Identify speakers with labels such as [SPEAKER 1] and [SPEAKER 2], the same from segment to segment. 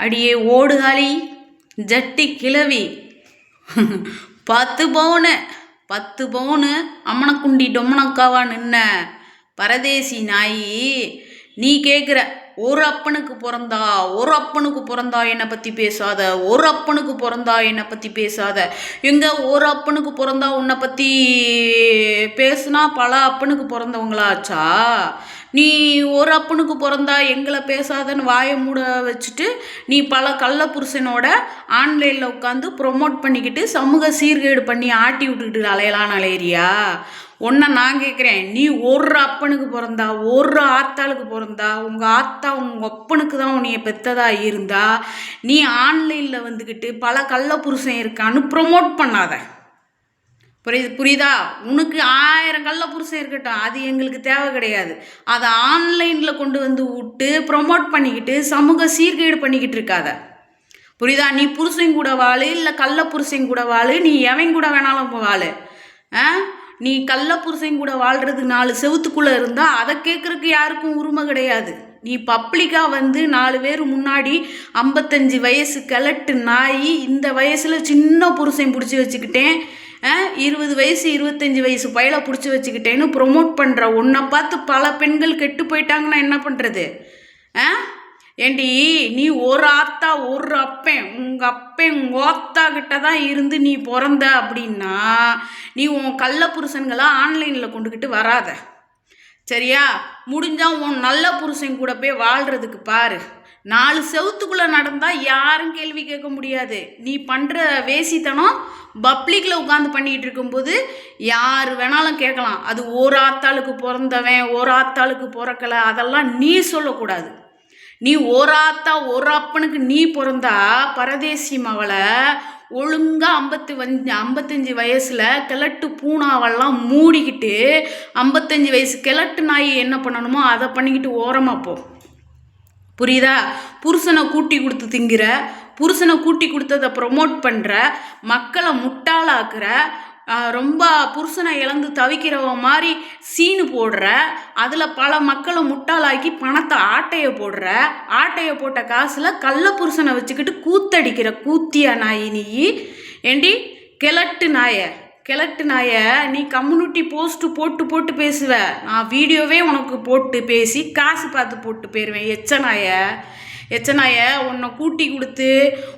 [SPEAKER 1] அடியே ஓடுகாலி ஜட்டி கிளவி பத்து பவுனு பத்து பவுனு அம்மனக்குண்டி டொம்மனக்காவா நின்ன. பரதேசி நாயி நீ கேட்குற ஒரு அப்பனுக்கு பிறந்தா ஒரு அப்பனுக்கு பிறந்தா என்னை பற்றி பேசாத ஒரு அப்பனுக்கு பிறந்தா என்னை பற்றி பேசாத. எங்கே ஒரு அப்பனுக்கு பிறந்தா உன்னை பற்றி பேசுனா பல அப்பனுக்கு பிறந்தவங்களாச்சா? நீ ஒரு அப்பனுக்கு பிறந்தா எங்களை பேசாதன்னு வாயை மூட வச்சுட்டு நீ பல கள்ள புருஷனோட ஆன்லைனில் உட்காந்து ப்ரொமோட் பண்ணிக்கிட்டு சமூக சீர்கேடு பண்ணி ஆட்டி விட்டுக்கிட்டு அலையலான்னு அலையிறியா? ஒன்றை நான் கேட்குறேன் நீ ஒரு அப்பனுக்கு பிறந்தா ஒரு ஆத்தாளுக்கு பிறந்தா உங்கள் ஆத்தா உங்கள் அப்பனுக்கு தான் உன்னைய பெத்ததா இருந்தா நீ ஆன்லைனில் வந்துக்கிட்டு பல கள்ள புருஷன் இருக்கான்னு ப்ரொமோட் பண்ணாத. புரியுது புரியுதா? உனக்கு ஆயிரம் கல்ல புருஷன் இருக்கட்டும். அது எங்களுக்கு தேவை கிடையாது. அதை ஆன்லைனில் கொண்டு வந்து விட்டு ப்ரொமோட் பண்ணிக்கிட்டு சமூக சீர்கேடு பண்ணிக்கிட்டு இருக்காத. புரியுதா? நீ புருஷன் கூட வாழு இல்லை கள்ள புருஷன் கூட வாழு நீ எவன் கூட வேணாலும் வாழு. ஆ? நீ கள்ள புருஷன் கூட வாழ்கிறது நாலு செவுத்துக்குள்ளே இருந்தால் அதை கேட்குறக்கு யாருக்கும் உரிமை கிடையாது. நீ பப்ளிக்காக வந்து நாலு பேர் முன்னாடி ஐம்பத்தஞ்சு வயசு கிழட்டு நாய் இந்த வயசில் சின்ன புருஷன் பிடிச்சி வச்சுக்கிட்டேன். இருபது வயசு இருபத்தஞ்சி வயசு பயலை பிடிச்சி வச்சுக்கிட்டேன்னு ப்ரொமோட் பண்ணுற உன்னை பார்த்து பல பெண்கள் கெட்டு போயிட்டாங்கன்னா என்ன பண்ணுறது ஆ? ஏண்டி நீ ஒரு ஆத்தா ஒரு அப்பன் உங்கள் அப்பன் உங்கள் ஆத்தா கிட்ட தான் இருந்து நீ பிறந்த அப்படின்னா நீ உன் கள்ள புருஷன்களை ஆன்லைனில் கொண்டுக்கிட்டு வராத. சரியா? முடிஞ்சால் உன் நல்ல புருஷன் கூட போய் வாழ்கிறதுக்கு பாரு. நாலு செவத்துக்குள்ளே நடந்தால் யாரும் கேள்வி கேட்க முடியாது. நீ பண்ணுற வேசித்தனம் பப்ளிக்கில் உட்காந்து பண்ணிக்கிட்டு இருக்கும்போது யார் வேணாலும் கேட்கலாம். அது ஒரு ஆத்தாளுக்கு பிறந்தவன் ஒரு ஆத்தாளுக்கு பிறக்கலை அதெல்லாம் நீ சொல்லக்கூடாது. நீ ஒரு ஆத்தா ஒரு அப்பனுக்கு நீ பிறந்தா பரதேசி மவளை ஒழுங்காக ஐம்பத்து வஞ்சு ஐம்பத்தஞ்சு வயசில் கிழட்டு பூனாவெல்லாம் மூடிக்கிட்டு ஐம்பத்தஞ்சு வயசு கிழட்டு நாய் என்ன பண்ணணுமோ அதை பண்ணிக்கிட்டு ஓரமாக போ. புரியுதா? புருஷனை கூட்டி கொடுத்து திங்கிற புருஷனை கூட்டி கொடுத்ததை ப்ரொமோட் பண்ணுற மக்களை முட்டாளாக்குற ரொம்ப புருஷனை இழந்து தவிக்கிறவ மாதிரி சீனு போடுற அதில் பல மக்களை முட்டாளாக்கி பணத்தை ஆட்டையை போடுற ஆட்டையை போட்ட காசில் கள்ள புருஷனை வச்சுக்கிட்டு கூத்தடிக்கிற கூத்தியா நாய் நீ ஏண்டி? கிழட்டு நாயை கிழட்டு நாய நீ கம்யூனிட்டி போஸ்ட்டு போட்டு போட்டு பேசுவ. நான் வீடியோவே உனக்கு போட்டு பேசி காசு பார்த்து போட்டு போயிடுவேன் எச்ச நாய எச்சனாய உன்னை கூட்டி கொடுத்து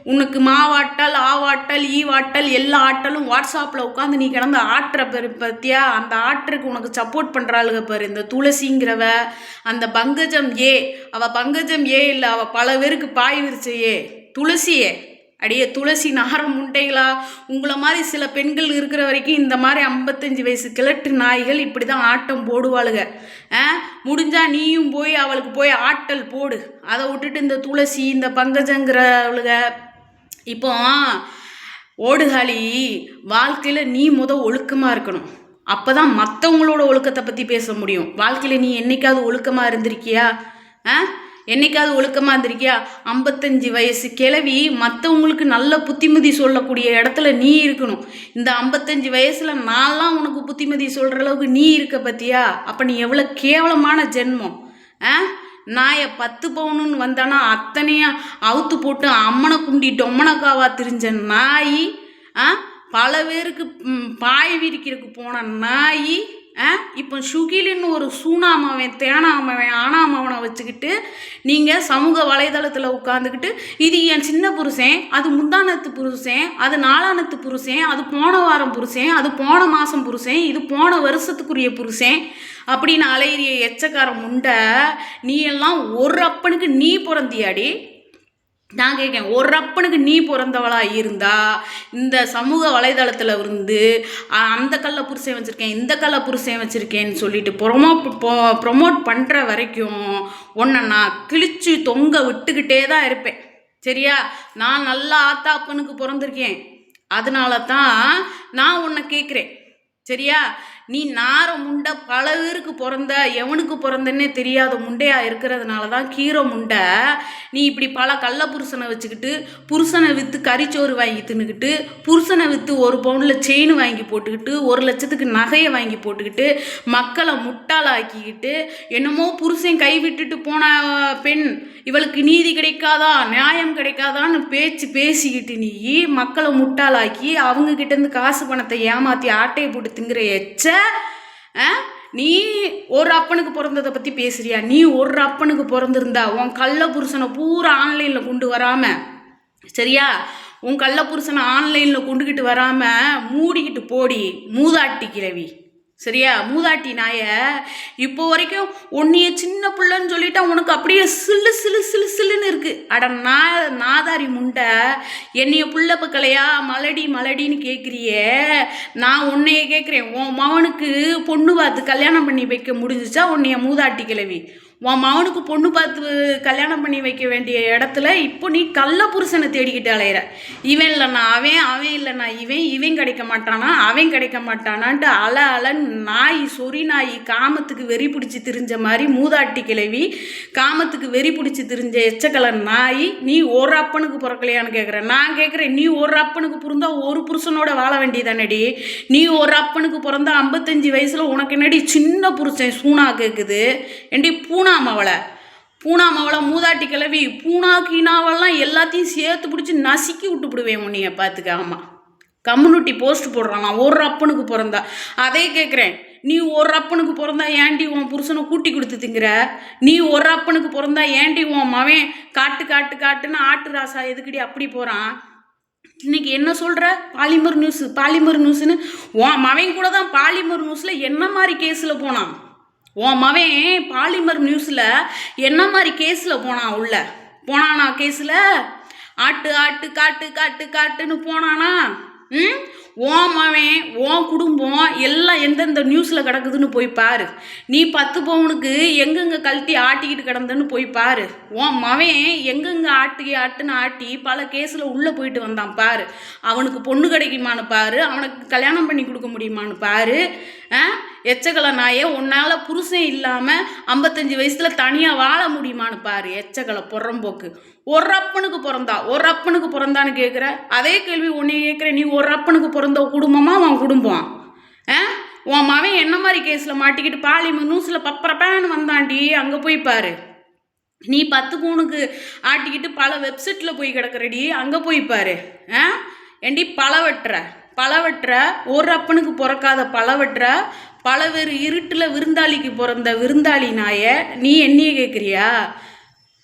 [SPEAKER 1] உனக்கு மாவாட்டல் ஆவாட்டல் ஈவாட்டல் எல்லா ஆட்டலும் வாட்ஸ்அப்பில் உட்காந்து நீ கிடந்து ஆட்டுற பெரு பற்றியா அந்த ஆட்டருக்கு உனக்கு சப்போர்ட் பண்ணுறாளுக பாரு. இந்த துளசிங்கிறவ அந்த பங்கஜம் ஏ. அவள் பங்கஜம் ஏ இல்லை அவள் பல பேருக்கு பாய் விரிச்ச ஏ. துளசியே. அடியே துளசி நகரம் முண்டைகளா உங்களை மாதிரி சில பெண்கள் இருக்கிற வரைக்கும் இந்த மாதிரி ஐம்பத்தஞ்சு வயசு கிழட்டு நாய்கள் இப்படி தான் ஆட்டம் போடுவாளுங்க முடிஞ்சால் நீயும் போய் அவளுக்கு போய் ஆட்டல் போடு. அதை விட்டுட்டு இந்த துளசி இந்த பங்கஜங்கிறவளுக இப்போ ஓடுகாலி வாழ்க்கையில் நீ முத ஒழுக்கமாக இருக்கணும். அப்போ தான் மற்றவங்களோட ஒழுக்கத்தை பற்றி பேச முடியும். வாழ்க்கையில் நீ என்னைக்காவது ஒழுக்கமாக இருந்திருக்கியா? ஆ? என்னைக்காவது ஒழுக்கமாக இருந்திருக்கியா? ஐம்பத்தஞ்சு வயசு கிளவி மற்றவங்களுக்கு நல்ல புத்திமதி சொல்லக்கூடிய இடத்துல நீ இருக்கணும். இந்த ஐம்பத்தஞ்சு வயசில் நான்லாம் உனக்கு புத்திமதி சொல்கிற அளவுக்கு நீ இருக்க பத்தியா? அப்போ நீ எவ்வளோ கேவலமான ஜென்மம். ஆ? நாயை பத்து பவுனுன்னு வந்தானா அத்தனையாக அவுத்து போட்டு அம்மனை குண்டி டொம்மனக்காவா திரிஞ்ச நாய் ஆ? பல பேருக்கு பாய் விரிக்கிறதுக்கு போன நாய் இப்போ சுகிலின்னு ஒரு சூனாமவன் தேனாமவன் ஆனாமவனை வச்சுக்கிட்டு நீங்கள் சமூக வலைதளத்தில் உட்காந்துக்கிட்டு இது என் சின்ன புருஷன் அது முந்தானத்து புருஷன் அது நாலானத்து புருஷன் அது போன வாரம் புருஷன் அது போன மாதம் புருஷன் இது போன வருஷத்துக்குரிய புருஷன் அப்படின்னு அலையிறிய எச்சக்காரம் உண்டை நீ எல்லாம் ஒரு அப்பனுக்கு நீ பிறந்தியாடி? நான் கேட்கேன் ஒரு அப்பனுக்கு நீ பிறந்தவளா இருந்தா இந்த சமூக வலைதளத்தில் இருந்து அந்த கல்ல புருஷன் வச்சுருக்கேன் இந்த கல்ல புருஷன் வச்சுருக்கேன்னு சொல்லிட்டு ப்ரொமோ ப்ரொமோட் பண்ணுற வரைக்கும் உன்னை நான் கிழிச்சு தொங்க விட்டுக்கிட்டே தான் இருப்பேன். சரியா? நான் நல்லா ஆத்தா அப்பனுக்கு பிறந்திருக்கேன். அதனால தான் நான் உன்னை கேட்குறேன் சரியா? நீ நார முண்டை பல பேருக்கு பிறந்த எவனுக்கு பிறந்தன்னே தெரியாத முண்டையாக இருக்கிறதுனால தான் கீரை முண்டை நீ இப்படி பல கள்ள புருஷனை வச்சுக்கிட்டு புருஷனை விற்று கறிச்சோறு வாங்கி தின்னுக்கிட்டு புருஷனை விற்று ஒரு பவுனில் செயின் வாங்கி போட்டுக்கிட்டு ஒரு லட்சத்துக்கு நகையை வாங்கி போட்டுக்கிட்டு மக்களை முட்டாளாக்கிக்கிட்டு என்னமோ புருஷன் கைவிட்டுட்டு போன பெண் இவளுக்கு நீதி கிடைக்காதா நியாயம் கிடைக்காதான்னு பேச்சு பேசிக்கிட்டு நீ மக்களை முட்டாளாக்கி அவங்க கிட்டேருந்து காசு பணத்தை ஏமாற்றி ஆட்டையை போட்டு திங்குற எச்ச நீ ஒரு அப்பனுக்கு பிறந்ததை பற்றி பேசுறியா? நீ ஒரு அப்பனுக்கு பிறந்திருந்தா உன் கள்ள புருஷனை பூரா ஆன்லைனில் கொண்டு வராம சரியா? உன் கள்ள புருஷனை ஆன்லைனில் கொண்டுக்கிட்டு வராம மூடிக்கிட்டு போடி மூதாட்டி கிழவி சரியா? மூதாட்டி நாய இப்போ வரைக்கும் உன்னைய சின்ன பிள்ளைன்னு சொல்லிட்டா உனக்கு அப்படியே சில்லு சிலு சிலு சில்லுன்னு இருக்கு. அட நா நாதாரி முண்டை என்னைய புள்ள பக்கலையா மலடி மலடின்னு கேட்குறியே நான் உன்னைய கேட்குறேன் உன் மகனுக்கு பொண்ணு பார்த்து கல்யாணம் பண்ணி வைக்க முடிஞ்சிச்சா உன்னைய மூதாட்டி கிழவி? உன் மகனுக்கு பொண்ணு பார்த்து கல்யாணம் பண்ணி வைக்க வேண்டிய இடத்துல இப்போ நீ கள்ள புருஷனை தேடிக்கிட்டு அலையிற. இவன் இல்லைண்ணா அவன் அவன் இல்லைண்ணா இவன் இவன் கிடைக்க மாட்டானா அவன் கிடைக்க மாட்டானான்ட்டு அல அலன் நாய் சொறி நாய் காமத்துக்கு வெறி பிடிச்சி திரிஞ்ச மாதிரி மூதாட்டி கிழவி காமத்துக்கு வெறி பிடிச்சி திரிஞ்ச எச்சக்கலன் நாய் நீ ஒரு அப்பனுக்கு பிறக்கலையான்னு கேட்குறேன் நான் கேட்குறேன் நீ ஒரு அப்பனுக்கு பிறந்தா ஒரு புருஷனோட வாழ வேண்டியதானடி? நீ ஒரு அப்பனுக்கு பிறந்தா ஐம்பத்தஞ்சு வயசில் உனக்கு என்னடி சின்ன புருஷன் சூனா கேட்குது ஏண்டி பூனாமவளை. பூனாமவளை மூதாட்டி கிளவி பூனா கீனாவெல்லாம் எல்லாத்தையும் சேர்த்து பிடிச்சி நசுக்கி விட்டு விடுவேன் உன்னைய பார்த்துக்க ஆமாம் கம்யூனிட்டி போஸ்ட் போடுறான் ஒரு அப்பனுக்கு பிறந்தா. அதே கேட்குறேன் நீ ஒரு அப்பனுக்கு பிறந்தா ஏன்டி உன் புருஷனை கூட்டி கொடுத்து திங்கிற? நீ ஒரு அப்பனுக்கு பிறந்தா ஏன்டி உன் மவன் காட்டு காட்டு காட்டுன்னு ஆட்டு ராசா எதுக்கடி அப்படி போகிறான் இன்னைக்கு என்ன சொல்கிற பாலிமர் நியூஸ் பாலிமர் நியூஸ்னு உன் மவன் கூட தான் பாலிமர் நியூஸில் என்ன மாதிரி கேஸில் போனான்? உன் மவன் பாலிமர் நியூஸில் என்ன மாதிரி கேஸில் போனான் உள்ள? போனானா கேஸில் ஆட்டு ஆட்டு காட்டு காட்டு காட்டுன்னு போனானா? ம்? உன் மவன் உன் குடும்பம் எல்லாம் எந்தெந்த நியூஸில் கிடக்குதுன்னு போய் பாரு. நீ பத்து பவுனுக்கு எங்கெங்கே கழட்டி ஆட்டிக்கிட்டு கிடந்தன்னு போய் பாரு. உன் மவன் எங்கெங்கே ஆட்டி ஆட்டுன்னு ஆட்டி பல கேஸில் உள்ளே போயிட்டு வந்தான் பாரு. அவனுக்கு பொண்ணு கிடைக்குமான்னு பாரு. அவனுக்கு கல்யாணம் பண்ணி கொடுக்க முடியுமான்னு பாரு. ஆ? எச்சக்கலை நாயே உன்னால் புருஷன் இல்லாமல் ஐம்பத்தஞ்சு வயசில் தனியாக வாழ முடியுமான்னு பாரு எச்சக்கலை புறம்போக்கு. ஒரு அப்பனுக்கு பிறந்தா ஒரு அப்பனுக்கு பிறந்தான்னு கேட்குற அதே கேள்வி உன்னை கேட்குற நீ ஒரு அப்பனுக்கு பிறந்த குடும்பமாக உன் குடும்பம்? ஆ? உன் மவன் என்ன மாதிரி கேஸில் மாட்டிக்கிட்டு பாலிமர் நியூஸில் பப்பரப்பான்னு வந்தாண்டி அங்கே போய் பாரு. நீ பத்து பூனுக்கு ஆட்டிக்கிட்டு பல வெப்சைட்டில் போய் கிடக்குறடி அங்கே போய் பாரு. ஆ? ஏண்டி பல வெட்டுற வெட்டுற ஒரு அப்பனுக்கு பிறக்காத பல வெட்டுற பல பேர் இருட்டில் விருந்தாளிக்கு பிறந்த விருந்தாளி நாய நீ என்னைய கேட்குறியா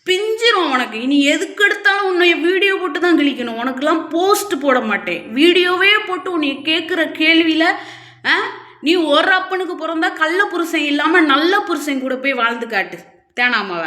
[SPEAKER 1] பிஞ்சிரும் உனக்கு. இனி எதுக்கு எடுத்தாலும் உன்னை வீடியோ போட்டு தான் கிழிக்கணும். உனக்குலாம் போஸ்ட் போட மாட்டேன். வீடியோவே போட்டு உன்னை கேட்குற கேள்வியில் ஆ நீ ஒரு அப்பனுக்கு பிறந்தா கள்ள புருஷன் இல்லாமல் நல்ல புருஷன் கூட போய் வாழ்ந்து காட்டு. தேனாமாவ.